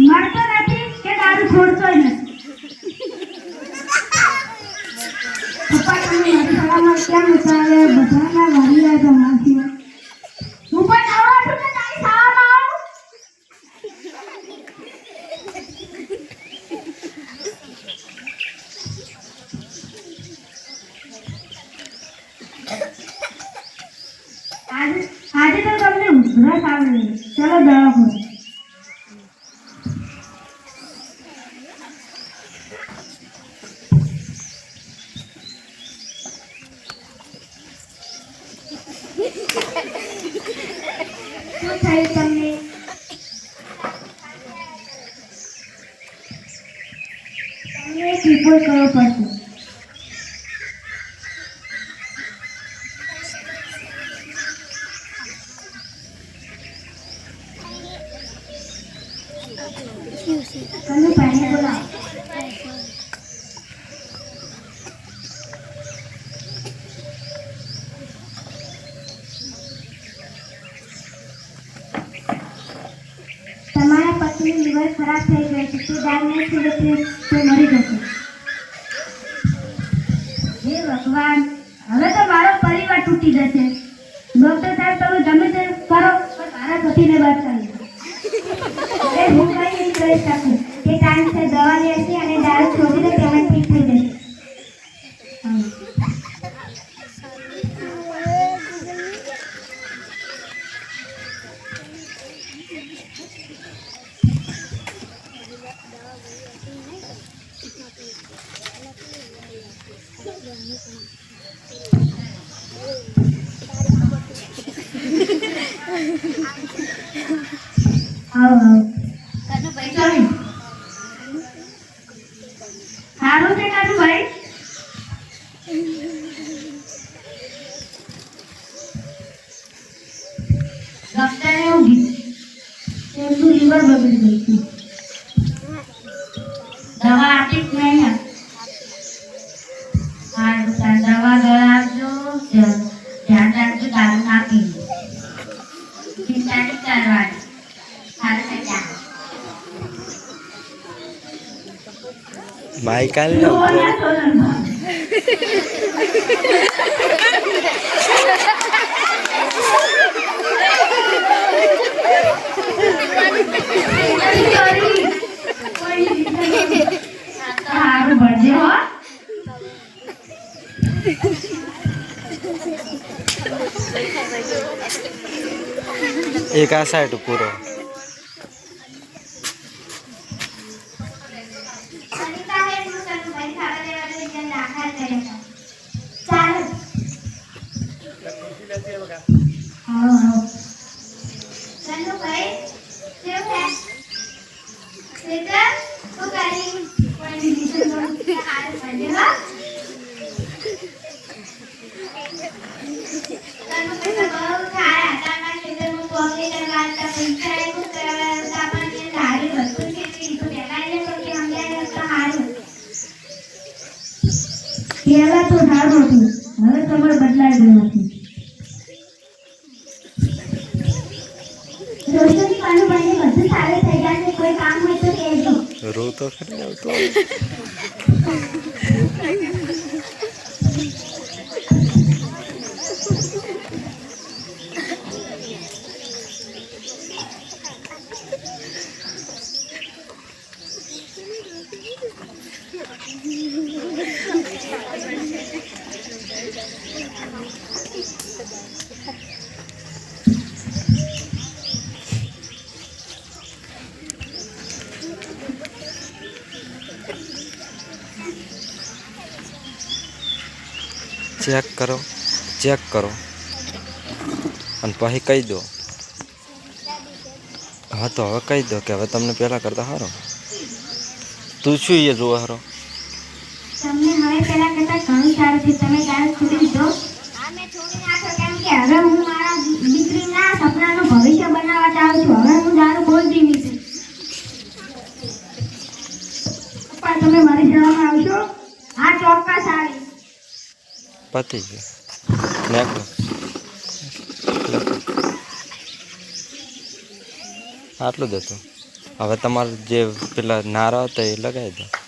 મળતો નથી કે દારૂ છોડતો નથી. પપ્પા તમે અથડામાં કેમ ઉતારે બધાના વાલી આ જમાથી હું પણ આજે આજે તો તમને ઉધરસ આવે ચલો દવા હોય શું થયું તમને તમને એક રિપોર્ટ કરવો પડશે તમને પાણી બોલાવો ખરાબ થઈ ગયું છે. તે ડાયગ્નોસ થઈ તે મરી જશે. હે ભગવાન, હવે તો મારો પરિવાર તૂટી જશે. ડોક્ટર સાહેબ, તમે ગમે તે કરો, પણ મારા પતિને બચાવી હું કઈ નહીં કરી શકું. તે છે દવા લેશે સારું છે કાનુભાઈ ડોક્ટરે એવું તેમનું લીવર બગડી ગયું દવા આપી જ નહીં. સારું દવા ગળાવજો ધ્યાન ધ્યાન રાખજો દારૂ ના પીવો ચિંતા નહીં કરવાની સારું થઈ એક આ સાઈડ પૂરો ચાલો આવો પહેલા તો સારું હતું. હવે સમય બદલાઈ ગયો છે બધું સારું થઈ જશે કોઈ કામ હોય તો કહેજો. રો તો ખરી આવતો. ચેક કરો ચેક કરો. અને પછી કહી દો. હા તો હવે કહી દો કે હવે તમને પહેલાં કરતા સારો તું શું એ જોવે હારો? તમને હવે પહેલા કરતા ઘણું સારું છે. તમે દારૂ છોડી દીધો હા છોડી નાખ્યો કેમ કે હવે હું મારા દીકરીના સપનાનું ભવિષ્ય બનાવવા ચાહું છું. હવે હું દારૂ બહુ ધીમી છું. પપ્પા તમે મારી સેવામાં આવશો? હા ચોક્કસ આવી. પતી ગયું નેકળો આટલું જ હતું હવે તમારે જે પેલા નારા હતા એ લગાવી દો